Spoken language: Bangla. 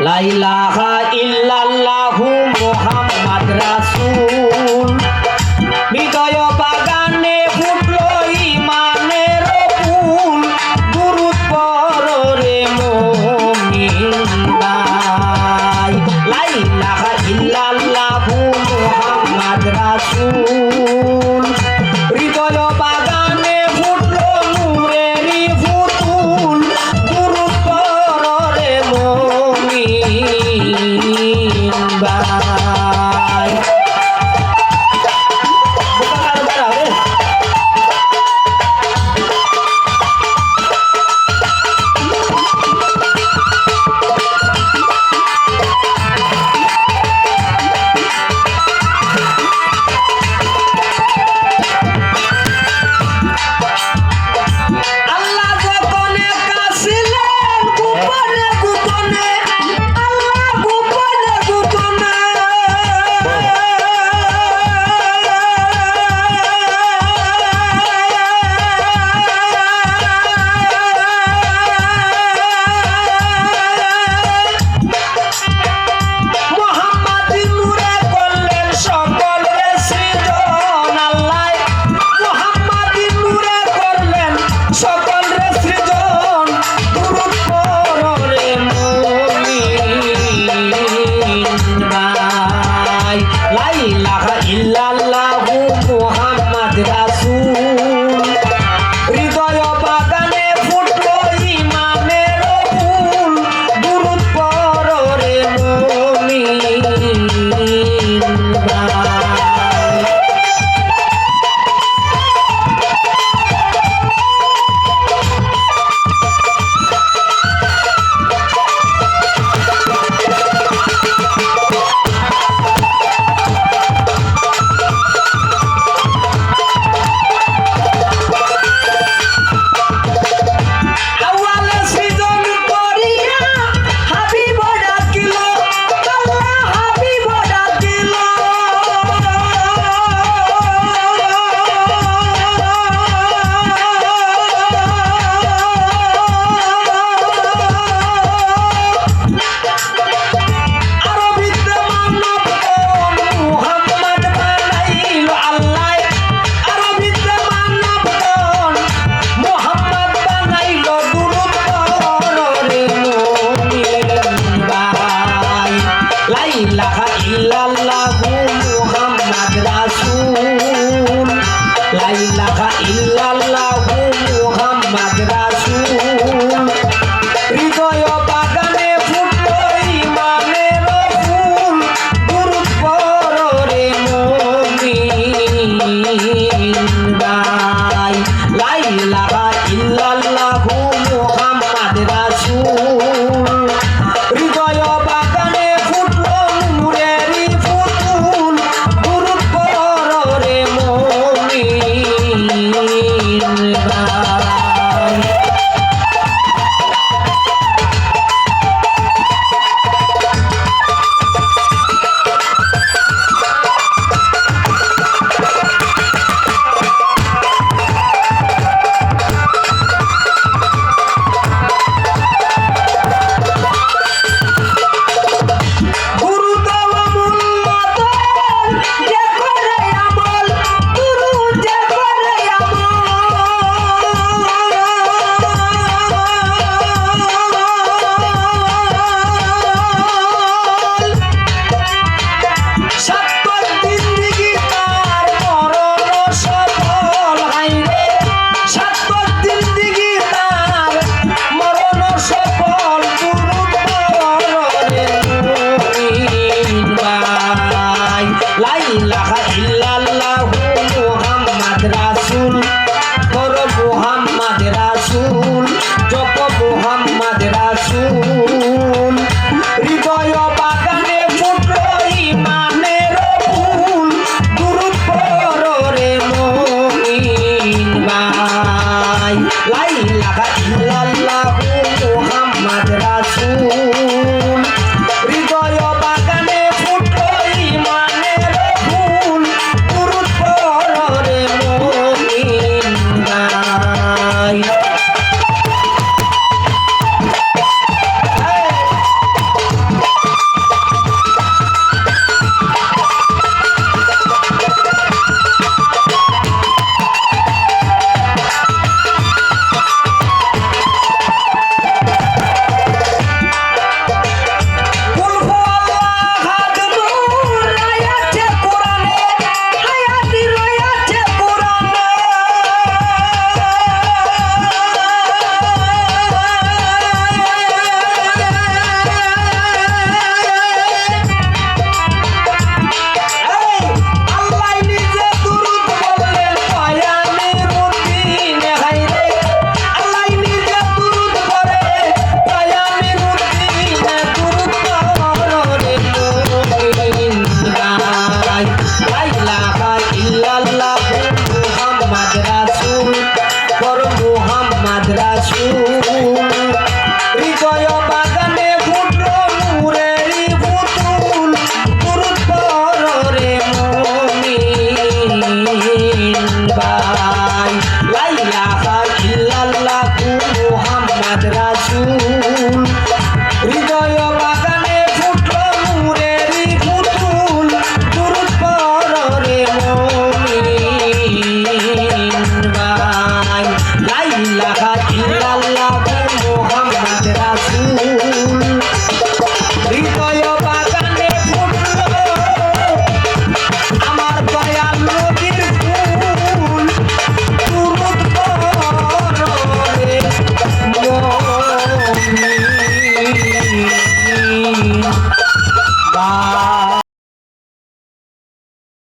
লাইলাহা ইল্লাল্লাহু ইলাহা ইল্লাল্লাহু। রাজুল হৃদয় বাগানে ফুটল মুরেরি ফুটুল দুরুদ পরে লাইলা